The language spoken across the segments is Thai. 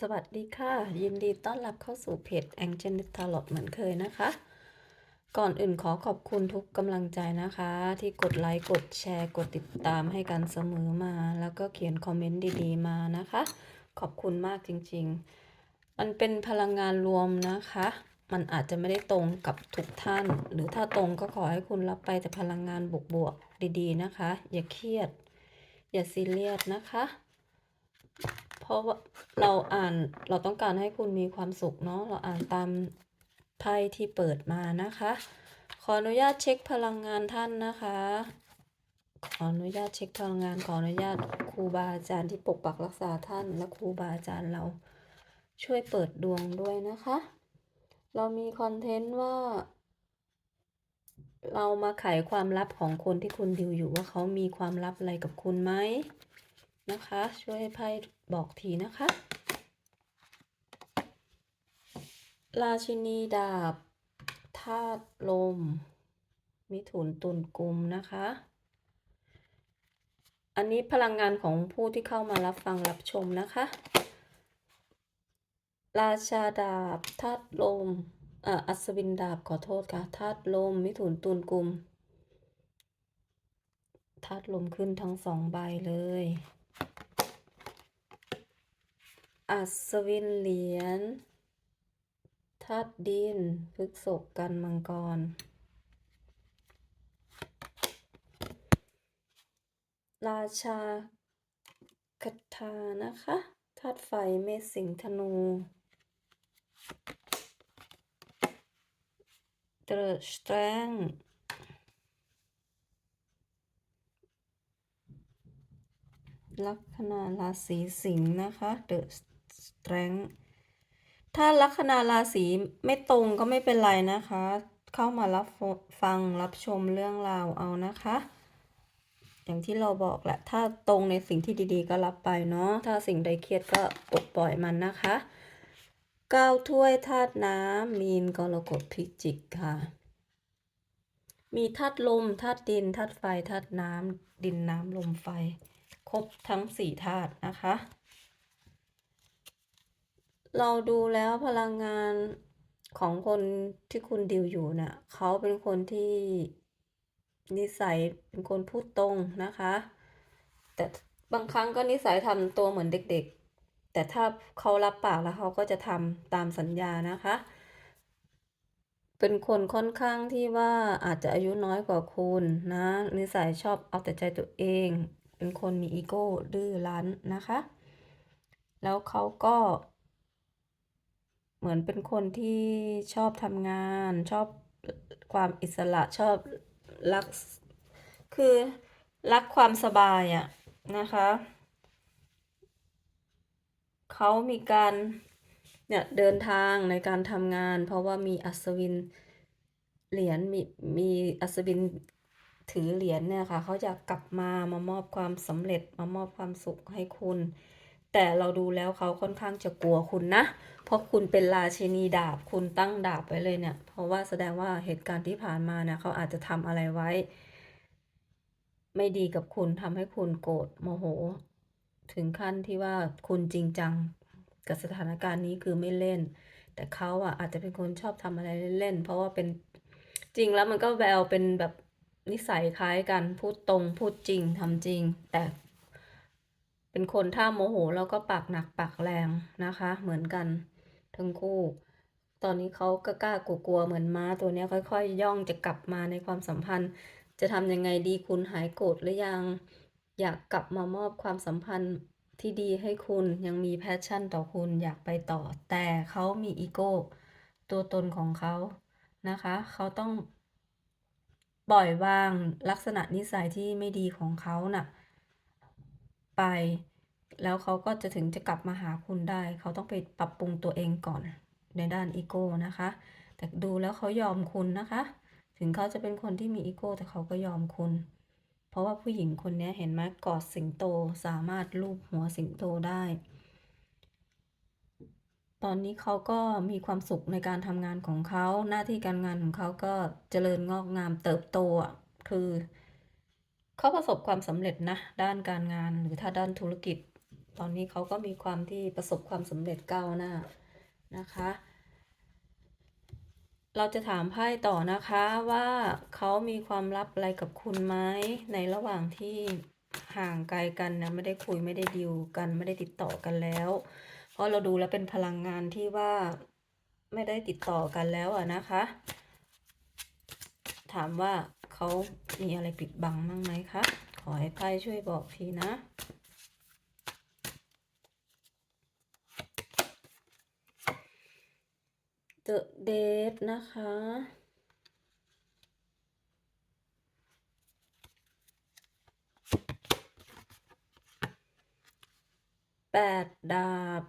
สวัสดีค่ะ ยินดีต้อนรับเข้าสู่เพจ Angel Tarot เหมือนเคยนะคะ ก่อนอื่นขอขอบคุณทุกกำลังใจนะคะ ที่กดไลค์ กดแชร์ กดติดตามให้กันเสมอมา แล้วก็เขียนคอมเมนต์ดีๆ มานะคะ ขอบคุณมากจริงๆ มันเป็นพลังงานรวมนะคะ มันอาจจะไม่ได้ตรงกับทุกท่าน หรือถ้าตรงก็ขอให้คุณรับไปแต่พลังงานบวกๆดีๆนะคะ อย่าเครียด อย่าซีเรียสนะคะ เพราะว่าเราอ่านเราต้องการให้คุณมีความสุขเนาะเราอ่านตามไพ่ที่เปิดมานะคะ ขออนุญาตเช็คพลังงานท่านนะคะ ขออนุญาตเช็คพลังงานขออนุญาตครูบาอาจารย์ที่ปกปักรักษาท่านและครูบาอาจารย์เราช่วยเปิดดวงด้วยนะคะ เรามีคอนเทนต์ว่า เรามาไขความลับของคนที่คุณดิวอยู่ว่าเขามีความลับอะไรกับคุณไหมนะคะ ช่วยให้ไพ่ บอกทีนะคะ ราชินีดาบธาตุลม มิถุนตุลกุมนะคะ อันนี้พลังงานของผู้ที่เข้ามารับฟังรับชมนะคะ ราชาดาบธาตุลมอ่าอัศวินดาบขอโทษค่ะธาตุลม มิถุนตุลกุมธาตุลมขึ้นทั้งสองใบเลย อัศวินเหรียญธาตุดินพฤกษกกันมังกร ราชาคทานะคะธาตุไฟเมษสิงธนู The Strength ลัคนาราศีสิงห์นะคะ The Strength ถ้าลัคนาราศีไม่ตรงก็ไม่เป็นไรนะคะ เข้ามารับฟังรับชมเรื่องราวเอานะคะ อย่างที่เราบอกแหละ ถ้าตรงในสิ่งที่ดีๆ ก็รับไปเนาะ ถ้าสิ่งใดเครียดก็ปลดปล่อยมันนะคะเก้าถ้วยธาตุน้ำมีนกรกฎพิจิกค่ะ มีธาตุลมธาตุดินธาตุไฟธาตุน้ำดินน้ำลมไฟ ครบทั้งสี่ธาตุนะคะ เราดูแล้วพลังงานของคนที่คุณดิวอยู่น่ะเขาเป็นคนที่นิสัยเป็นคนพูดตรงนะคะ แต่บางครั้งก็นิสัยทำตัวเหมือนเด็กๆ แต่ถ้าเขารับปากแล้วเขาก็จะทำตามสัญญานะคะ เป็นคนค่อนข้างที่ว่าอาจจะอายุน้อยกว่าคุณนะ นิสัยชอบเอาแต่ใจตัวเอง เป็นคนมีอีโก้ดื้อรั้นนะคะ แล้วเขาก็ เหมือนเป็นคนที่ชอบทำงาน ชอบความอิสระชอบรัก คือรักความสบายอะนะคะเขามีการเนี่ยเดินทางในการทำงาน เพราะว่ามีอัศวินเหรียญมีมีอัศวินถือเหรียญเนี่ยค่ะเขาจะกลับมามามอบความสำเร็จมามอบความสุขให้คุณ แต่เราดูแล้วเขาค่อนข้างจะกลัวคุณนะ เพราะคุณเป็นราชินีดาบ คุณตั้งดาบไว้เลยเนี่ย เพราะว่าแสดงว่าเหตุการณ์ที่ผ่านมาเนี่ยเขาอาจจะทำอะไรไว้ ไม่ดีกับคุณทำให้คุณโกรธโมโห ถึงขั้นที่ว่าคุณจริงจังกับสถานการณ์นี้คือไม่เล่น แต่เขาอะอาจจะเป็นคนชอบทำอะไรเล่นๆ เพราะว่าเป็นจริงแล้วมันก็แววเป็นแบบนิสัยคล้ายกันพูดตรงพูดจริงทำจริง แต่ เป็นคนถ้าโมโหแล้วก็ปากหนักปากแรงนะคะ เหมือนกันทั้งคู่ ตอนนี้เขาก็กล้ากลัวๆเหมือนม้าตัวนี้ค่อย ๆ ย่องจะกลับมาในความสัมพันธ์ จะทำยังไงดีคุณหายโกรธหรือยัง อยากกลับมามอบความสัมพันธ์ที่ดีให้คุณยังมีแพชชั่นต่อคุณอยากไปต่อ แต่เขามีอีโก้ตัวตนของเขานะคะ เขาต้องปล่อยวางลักษณะนิสัยที่ไม่ดีของเขาน่ะ ไป แล้วเขาก็จะถึงจะกลับมาหาคุณได้ เขาต้องไปปรับปรุงตัวเองก่อนในด้านอีโก้นะคะ แต่ดูแล้วเขายอมคุณนะคะ ถึงเขาจะเป็นคนที่มีอีโก้แต่เขาก็ยอมคุณ เพราะว่าผู้หญิงคนนี้เห็นไหมกอดสิงโตสามารถลูบหัวสิงโตได้ตอนนี้เขาก็มีความสุขในการทำงานของเขา หน้าที่การงานของเขาก็เจริญงอกงามเติบโตอะคือ เขาประสบความสำเร็จนะด้านการงานหรือถ้าด้านธุรกิจ ตอนนี้เขาก็มีความที่ประสบความสำเร็จก้าวหน้านะคะ เราจะถามไพ่ต่อนะคะว่าเขามีความลับอะไรกับคุณไหมในระหว่างที่ห่างไกลกันนะไม่ได้คุยไม่ได้ดิวกัน ไม่ได้ติดต่อกันแล้ว เพราะเราดูแล้วเป็นพลังงานที่ว่าไม่ได้ติดต่อกันแล้วอะนะคะ ถามว่า เขามีอะไรปิดบังบ้างไหมคะ ขอให้ไพ่ช่วยบอกทีนะ The Date นะคะแปดดาบ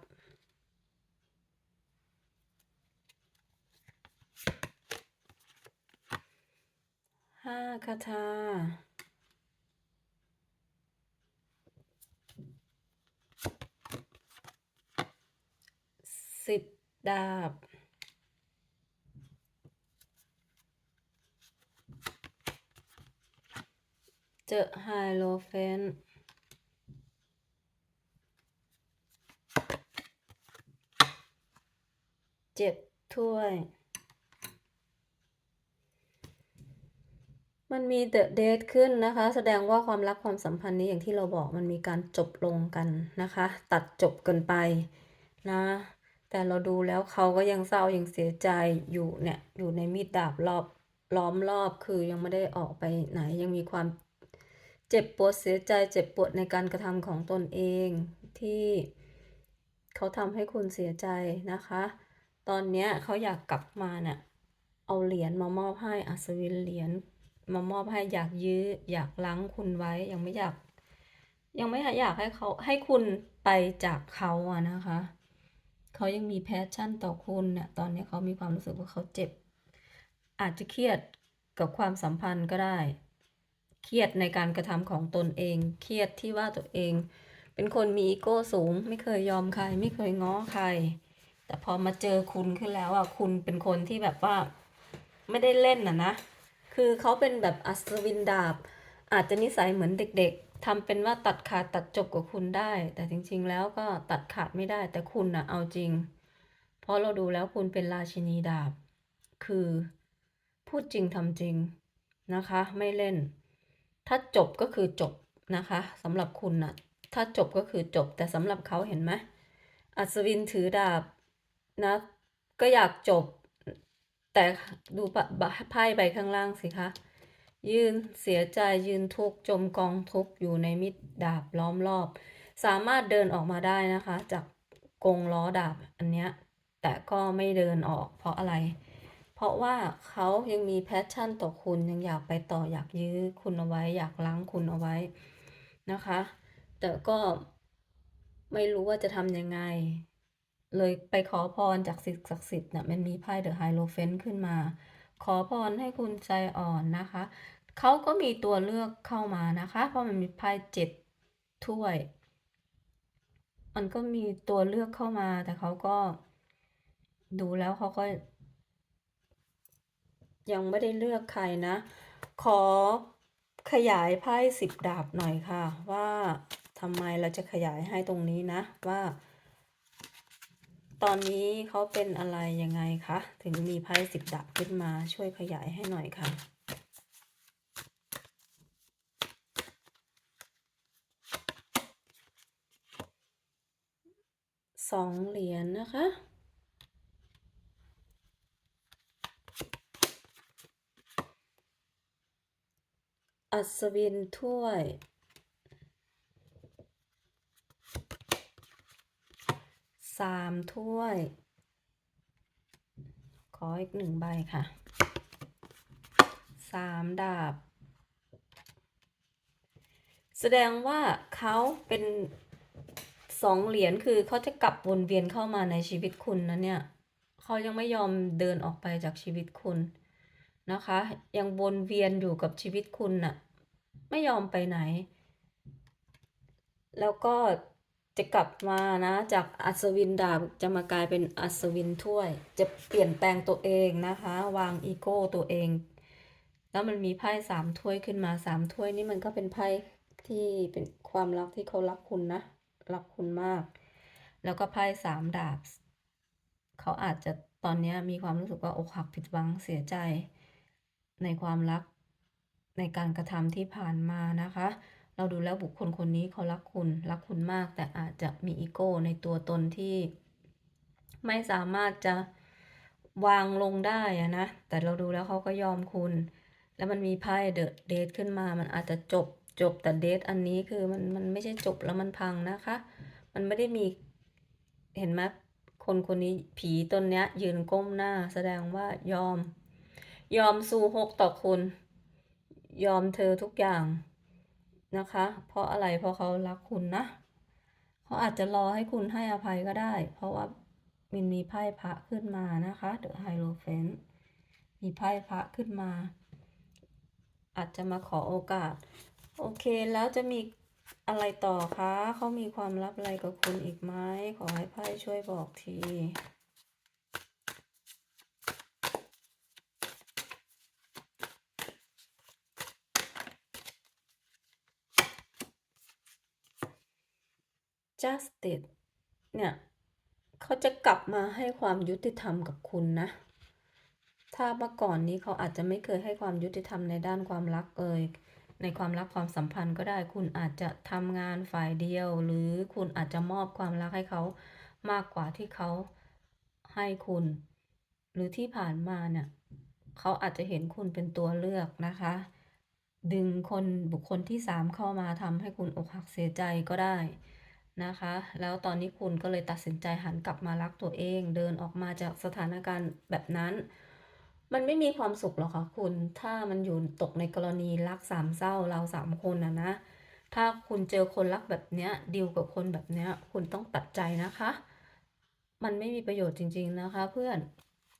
ห้าคาถาสิบดาบเจอไฮโลเฟนเจ็ดถ้วย มันมีเดอะเดทขึ้นนะคะ แสดงว่าความรักความสัมพันธ์นี้อย่างที่เราบอกมันมีการจบลงกันนะคะ ตัดจบกันไปนะ แต่เราดูแล้วเขาก็ยังเศร้ายังเสียใจอยู่เนี่ยอยู่ในมีดดาบรอบล้อมรอบคือยังไม่ได้ออกไปไหนยังมีความเจ็บปวดเสียใจเจ็บปวดในการกระทำของตนเองที่เขาทำให้คุณเสียใจนะคะ ตอนเนี้ยเขาอยากกลับมาเนี่ยเอาเหรียญมามอบให้อัศวินเหรียญ มามอบให้อยากยื้อ อยากล้างคุณไว้ยังไม่อยาก ยังไม่อยากให้เขาให้คุณไปจากเขาอะนะคะเขายังมีแพชชั่นต่อคุณเนี่ยตอนนี้เขามีความรู้สึกว่าเขาเจ็บ อาจจะเครียดกับความสัมพันธ์ก็ได้ เครียดในการกระทำของตนเอง เครียดที่ว่าตัวเอง เป็นคนมีอีโก้สูง ไม่เคยยอมใคร ไม่เคยง้อใคร แต่พอมาเจอคุณขึ้นแล้วอะคุณเป็นคนที่แบบว่า ไม่ได้เล่นน่ะนะ คือเขาเป็นแบบอัศวินดาบ อาจจะนิสัยเหมือนเด็กๆทำเป็นว่าตัดขาดตัดจบกับคุณได้ แต่จริงๆแล้วก็ตัดขาดไม่ได้ แต่คุณน่ะเอาจริง เพราะเราดูแล้วคุณเป็นราชินีดาบ คือพูดจริงทำจริงนะคะ ไม่เล่น ถ้าจบก็คือจบนะคะสำหรับคุณน่ะถ้าจบก็คือจบ แต่สำหรับเขาเห็นไหมอัศวินถือดาบนะก็อยากจบ แต่ดูไพ่ใบข้างล่างสิคะ ยืนเสียใจยืนทุกข์จมกองทุกข์อยู่ในมิดดาบล้อมรอบ สามารถเดินออกมาได้นะคะ จากกงล้อดาบอันเนี้ยแต่ก็ไม่เดินออกเพราะอะไร เพราะว่าเขายังมีแพชชั่นต่อคุณยังอยากไปต่ออยากยื้อคุณเอาไว้ อยากล้างคุณเอาไว้นะคะ แต่ก็ไม่รู้ว่าจะทำยังไง เลยไปขอพรจากสิ่งศักดิ์สิทธิ์น่ะมันมีไพ่เดอะไฮโลเฟนขึ้นมา ขอพรให้คุณใจอ่อนนะคะเขาก็มีตัวเลือกเข้ามานะคะ เพราะมันมีไพ่เจ็ดถ้วย มันก็มีตัวเลือกเข้ามา แต่เขาก็ดูแล้วเขาก็ ยังไม่ได้เลือกใครนะ ขอขยายไพ่สิบดาบหน่อยค่ะ ว่าทำไมเราจะขยายให้ตรงนี้นะว่า ตอนนี้เขาเป็นอะไรยังไงคะ ถึงมีไพ่สิบดาบขึ้นมาช่วยขยายให้หน่อยค่ะสองเหรียญนะคะ อัศวินถ้วย สามถ้วย ขออีกหนึ่งใบค่ะสามดาบ แสดงว่าเขาเป็นสองเหรียญคือเขาจะกลับวนเวียนเข้ามาในชีวิตคุณนะเนี่ยเขายังไม่ยอมเดินออกไปจากชีวิตคุณนะคะ ยังวนเวียนอยู่กับชีวิตคุณน่ะไม่ยอมไปไหน แล้วก็ จะกลับมานะ จากอัศวินดาบจะมากลายเป็นอัศวินถ้วย จะเปลี่ยนแปลงตัวเองนะคะ วางอีโก้ตัวเอง แล้วมันมีไพ่สามถ้วยขึ้นมาสามถ้วยนี่มันก็เป็นไพ่ที่เป็นความรักที่เขารักคุณนะ รักคุณมาก แล้วก็ไพ่สามดาบ เขาอาจจะตอนนี้มีความรู้สึกว่าอกหักผิดหวังเสียใจ ในความรักในการกระทำที่ผ่านมานะคะ เราดูแล้วบุคคลคนนี้เขารักคุณรักคุณมาก แต่อาจจะมีอีโก้ในตัวตนที่ ไม่สามารถจะวางลงได้อะนะ แต่เราดูแล้วเขาก็ยอมคุณ แล้วมันมีไพ่เดอะเดทขึ้นมา มันอาจจะจบจบแต่เดทอันนี้คือมันมันไม่ใช่จบแล้วมันพังนะคะ มันไม่ได้มีเห็นไหมคนคนนี้ผีตนเนี้ย ยืนก้มหน้า แสดงว่ายอม ยอมสู้หกต่อคุณ ยอมเธอทุกอย่าง นะคะ เพราะอะไรเพราะเขารักคุณนะเขาอาจจะรอให้คุณให้อภัยก็ได้ เพราะว่ามันมีไพ่พระขึ้นมานะคะ The Hierophant มีไพ่พระขึ้นมา อาจจะมาขอโอกาส โอเคแล้วจะมีอะไรต่อคะเขามีความลับอะไรกับคุณอีกไหมขอให้ไพ่ช่วยบอกที justice เนี่ยเขาจะกลับมาให้ความยุติธรรมกับคุณนะ ถ้าเมื่อก่อนนี้เขาอาจจะไม่เคยให้ความยุติธรรมในด้านความรักเอ่ย ในความรักความสัมพันธ์ก็ได้ คุณอาจจะทำงานฝ่ายเดียว หรือคุณอาจจะมอบความรักให้เขามากกว่าที่เขาให้คุณ หรือที่ผ่านมาเนี่ยเขาอาจจะเห็นคุณเป็นตัวเลือกนะคะ ดึงคนบุคคลที่สามเข้ามาทำให้คุณอกหักเสียใจก็ได้ นะคะ แล้วตอนนี้คุณก็เลยตัดสินใจหันกลับมารักตัวเอง เดินออกมาจากสถานการณ์แบบนั้น มันไม่มีความสุขหรอกค่ะคุณ ถ้ามันอยู่ตกในกรณีรักสามเศร้าเราสามคนนะนะ ถ้าคุณเจอคนรักแบบเนี้ยดีลกับคนแบบเนี้ย คุณต้องตัดใจนะคะ มันไม่มีประโยชน์จริง ๆนะคะ เพื่อน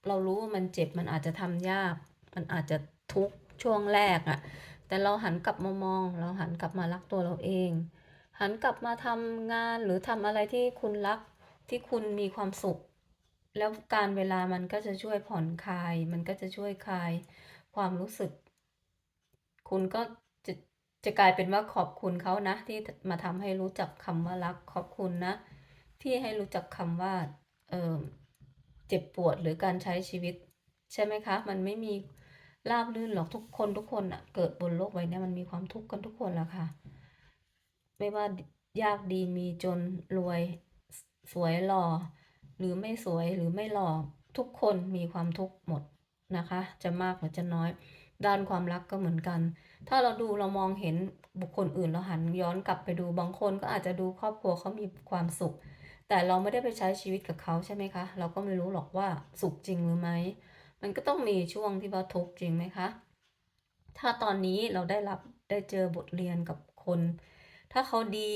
เรารู้ว่ามันเจ็บ มันอาจจะทำยาก มันอาจจะทุกข์ช่วงแรกอะ่ะ แต่เราหันกลับมามอง เราหันกลับมารักตัวเราเอง หันกลับมาทำงานหรือทำอะไรที่คุณรักที่คุณมีความสุข แล้วการเวลามันก็จะช่วยผ่อนคลาย มันก็จะช่วยคลายความรู้สึก คุณก็จะจะกลายเป็นว่าขอบคุณเขานะ ที่มาทำให้รู้จักคำว่ารักขอบคุณนะ ที่ให้รู้จักคำว่าเออเจ็บปวดหรือการใช้ชีวิต ใช่ไหมคะ มันไม่มีราบรื่นหรอกทุกคนทุกคนอะเกิดบนโลกใบนี้มันมีความทุกข์กันทุกคนแหละค่ะ ไม่ว่ายากดีมีจนรวย สวยหล่อ หรือไม่สวยหรือไม่หล่อทุกคนมีความทุกข์หมดนะคะ จะมากหรือจะน้อย ด้านความรักก็เหมือนกัน ถ้าเราดูเรามองเห็นบุคคลอื่นเราหันย้อนกลับไปดูบางคนก็อาจจะดูครอบครัวเขามีความสุข แต่เราไม่ได้ไปใช้ชีวิตกับเขาใช่ไหมคะ เราก็ไม่รู้หรอกว่าสุขจริงหรือไม่มันก็ต้องมีช่วงที่ว่าทุกข์จริงไหมคะ ถ้าตอนนี้เราได้รับได้เจอบทเรียนกับคน ถ้าเขาดี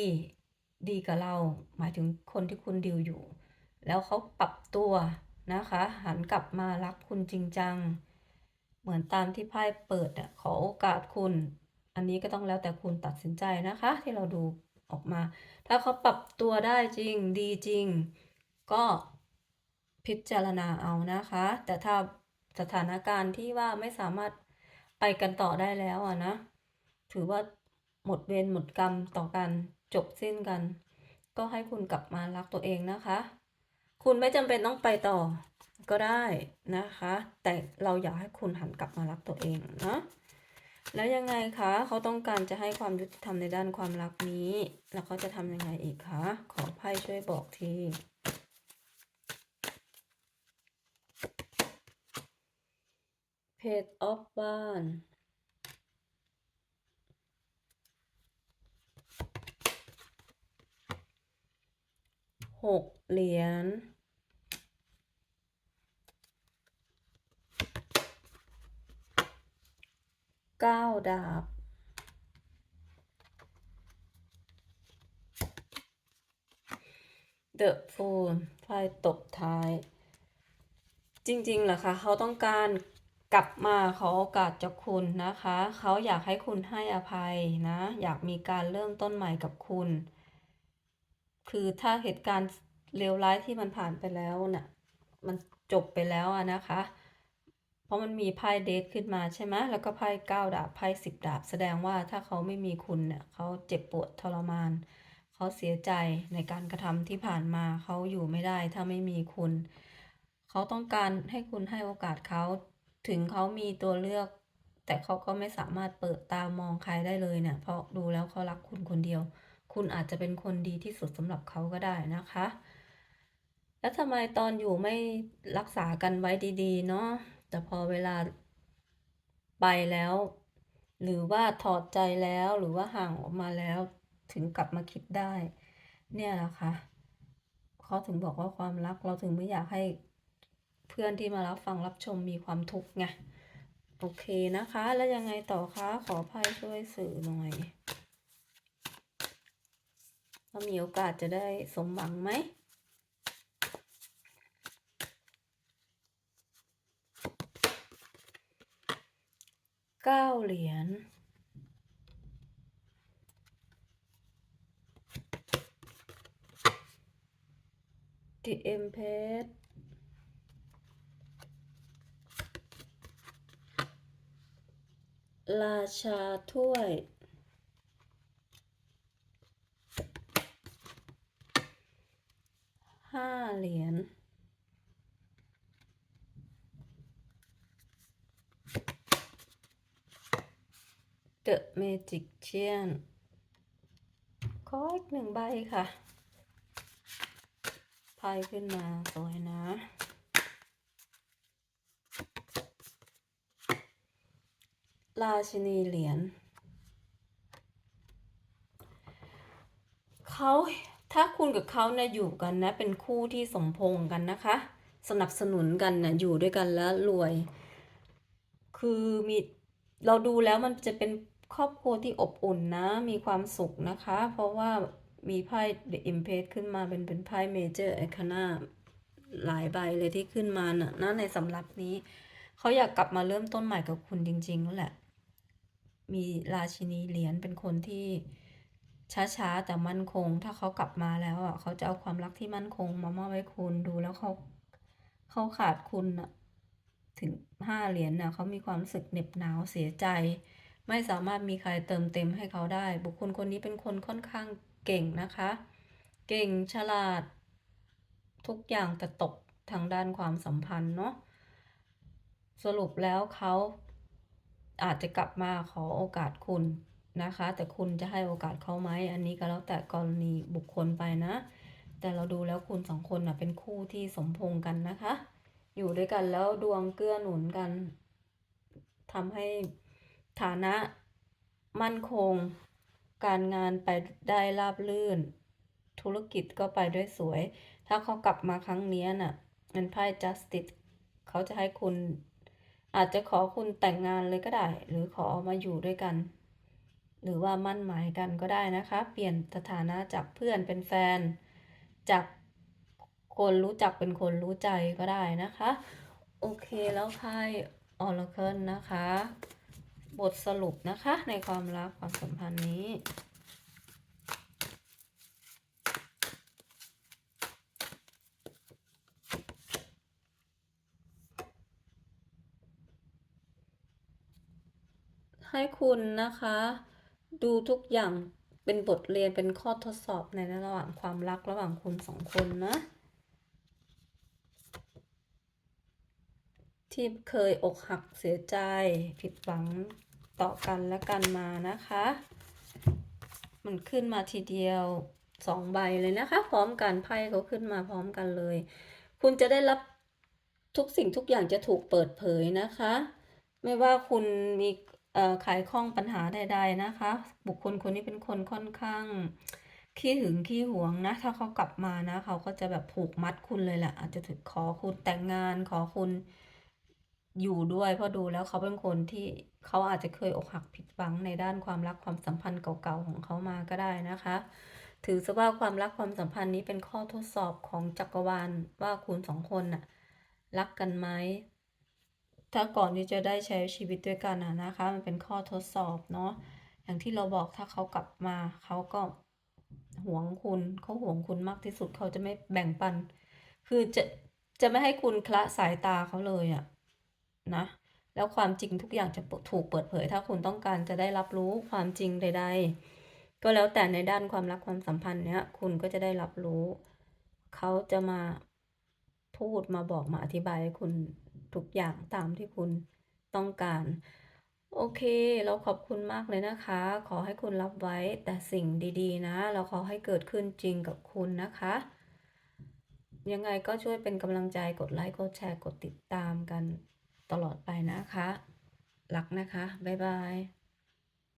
ดีกับเรา หมายถึงคนที่คุณดิวอยู่ แล้วเขาปรับตัวนะคะ หันกลับมารักคุณจริงจัง เหมือนตามที่ไพ่เปิดอะขอโอกาสคุณ อันนี้ก็ต้องแล้วแต่คุณตัดสินใจนะคะ ที่เราดูออกมา ถ้าเขาปรับตัวได้จริงดีจริง ก็พิจารณาเอานะคะ แต่ถ้าสถานการณ์ที่ว่าไม่สามารถไปกันต่อได้แล้วอะนะ ถือว่า หมดเวรหมดกรรมต่อกันจบสิ้นกัน ก็ให้คุณกลับมารักตัวเองนะคะ คุณไม่จำเป็นต้องไปต่อก็ได้นะคะ แต่เราอยากให้คุณหันกลับมารักตัวเองนะแล้วยังไงคะเขาต้องการจะให้ความยุติธรรมในด้านความรักนี้ แล้วเขาจะทำยังไงอีกคะ ขอไพ่ช่วยบอกที Page of Wands หกเหรียญเก้าดาบ The Fool ไพ่ตบท้าย จริงๆเหรอคะเขาต้องการกลับมาขอโอกาสจากคุณนะคะ เขาอยากให้คุณให้อภัยนะ อยากมีการเริ่มต้นใหม่กับคุณ คือถ้าเหตุการณ์เลวร้ายที่มันผ่านไปแล้วน่ะมันจบไปแล้วอะนะคะ เพราะมันมีไพ่เดทขึ้นมาใช่ไหมแล้วก็ไพ่เก้าดาบไพ่สิบดาบ แสดงว่าถ้าเขาไม่มีคุณเนี่ยเขาเจ็บปวดทรมาน เขาเสียใจในการกระทำที่ผ่านมาเขาอยู่ไม่ได้ถ้าไม่มีคุณ เขาต้องการให้คุณให้โอกาสเขาถึงเขามีตัวเลือก แต่เขาก็ไม่สามารถเปิดตามองใครได้เลยเนี่ยเพราะดูแล้วเขารักคุณคนเดียว คุณอาจจะเป็นคนดีที่สุดสำหรับเขาก็ได้นะคะ แล้วทำไมตอนอยู่ไม่รักษากันไว้ดีๆ เนาะแต่พอเวลาไปแล้ว หรือว่าถอดใจแล้วหรือว่าห่างออกมาแล้วถึงกลับมาคิดได้ เนี่ยแหละค่ะเขาถึงบอกว่าความรักเราถึงไม่อยากให้เพื่อนที่มารับฟังรับชมมีความทุกข์ไงโอเคนะคะ แล้วยังไงต่อคะ ขอไพ่ช่วยสื่อหน่อย ว่ามีโอกาสจะได้สมหวังไหม เก้าเหรียญ The Empress ราชาถ้วย ห้าเหรียญ The Magician ขออีกหนึ่งใบค่ะไพ่ขึ้นมาสวยนะ ราชินีเหรียญเขาถ้าคุณกับเขาเนี่ยอยู่กันนะ เป็นคู่ที่สมพงกันนะคะ สนับสนุนกันนะอยู่ด้วยกันแล้วรวย คือมีเราดูแล้วมันจะเป็น ครอบครัวที่อบอุ่นนะ มีความสุขนะคะ เพราะว่ามีไพ่ The Empress ขึ้นมาเป็นเป็นไพ่ Major Arcana หลายใบเลยที่ขึ้นมาน่ะนะในสำรับนี้ เขาอยากกลับมาเริ่มต้นใหม่กับคุณจริงๆนั่นแหละ มีราชินีเหรียญเป็นคนที่ช้าๆ แต่มั่นคง ถ้าเขากลับมาแล้วอะเขาจะเอาความรักที่มั่นคง มามอบให้คุณดูแล้วเขาเขาขาดคุณอะถึงห้าเหรียญน่ะเขามีความรู้สึกเหน็บหนาวเสียใจ ไม่สามารถมีใครเติมเต็มให้เขาได้ บุคคลคนนี้เป็นคนค่อนข้างเก่งนะคะ เก่งฉลาด ทุกอย่างแต่ตกทางด้านความสัมพันธ์เนาะสรุปแล้วเขาอาจจะกลับมาขอโอกาสคุณนะคะ แต่คุณจะให้โอกาสเขาไหมอันนี้ก็แล้วแต่กรณีบุคคลไปนะ แต่เราดูแล้วคุณสองคนนะเป็นคู่ที่สมพงกันนะคะ อยู่ด้วยกันแล้วดวงเกื้อหนุนกันทำให้ ฐานะมั่นคง การงานไปได้ราบรื่น ธุรกิจก็ไปด้วยสวย ถ้าเขากลับมาครั้งนี้น่ะเป็นไพ่ justice เขาจะให้คุณ อาจจะขอคุณแต่งงานเลยก็ได้ หรือขอมาอยู่ด้วยกัน หรือว่ามั่นหมายกันก็ได้นะคะ เปลี่ยนสถานะจากเพื่อนเป็นแฟน จากคนรู้จักเป็นคนรู้ใจก็ได้นะคะ โอเคแล้วไพ่ออร์เคิลนะคะ บทสรุปนะคะในความรักความสัมพันธ์นี้ ให้คุณนะคะ ดูทุกอย่างเป็นบทเรียนเป็นข้อทดสอบในระหว่างความรักระหว่างคุณสองคนนะ ที่เคยอกหักเสียใจผิดหวังต่อกันและกันมานะคะ มันขึ้นมาทีเดียวสองใบเลยนะคะ พร้อมกันไพ่เขาขึ้นมาพร้อมกันเลย คุณจะได้รับทุกสิ่งทุกอย่างจะถูกเปิดเผยนะคะ ไม่ว่าคุณมีขายข้องปัญหาใดๆนะคะ บุคคลคนนี้เป็นคนค่อนข้างขี้หึงขี้หวงนะถ้าเขากลับมานะ เขาก็จะแบบผูกมัดคุณเลยแหละอาจจะถึงขอคุณแต่งงานขอคุณ อยู่ด้วยเพราะดูแล้วเขาเป็นคนที่เขาอาจจะเคยอกหักผิดหวังในด้านความรักความสัมพันธ์เก่าๆของเขามาก็ได้นะคะ ถือซะว่าความรักความสัมพันธ์นี้เป็นข้อทดสอบของจักรวาลว่าคุณสองคนน่ะรักกันไหมถ้าก่อนที่จะได้ใช้ชีวิตด้วยกันนะนะคะ มันเป็นข้อทดสอบเนาะอย่างที่เราบอกถ้าเขากลับมาเขาก็หวงคุณเขาหวงคุณมากที่สุดเขาจะไม่แบ่งปัน คือจะจะไม่ให้คุณคละสายตาเขาเลยอะ นะ แล้วความจริงทุกอย่างจะถูกเปิดเผย ถ้าคุณต้องการจะได้รับรู้ความจริงใด ๆ ก็แล้วแต่ในด้านความรักความสัมพันธ์เนี้ยคุณก็จะได้รับรู้ เขาจะมาพูดมาบอกมาอธิบายให้คุณทุกอย่างตามที่คุณต้องการ โอเค เราขอบคุณมากเลยนะคะ ขอให้คุณรับไว้แต่สิ่งดี ๆ นะ เราขอให้เกิดขึ้นจริงกับคุณนะคะยังไงก็ช่วยเป็นกำลังใจกดไลค์ กดแชร์ กดติดตามกัน ตลอดไปนะคะรักนะคะ บ๊ายบาย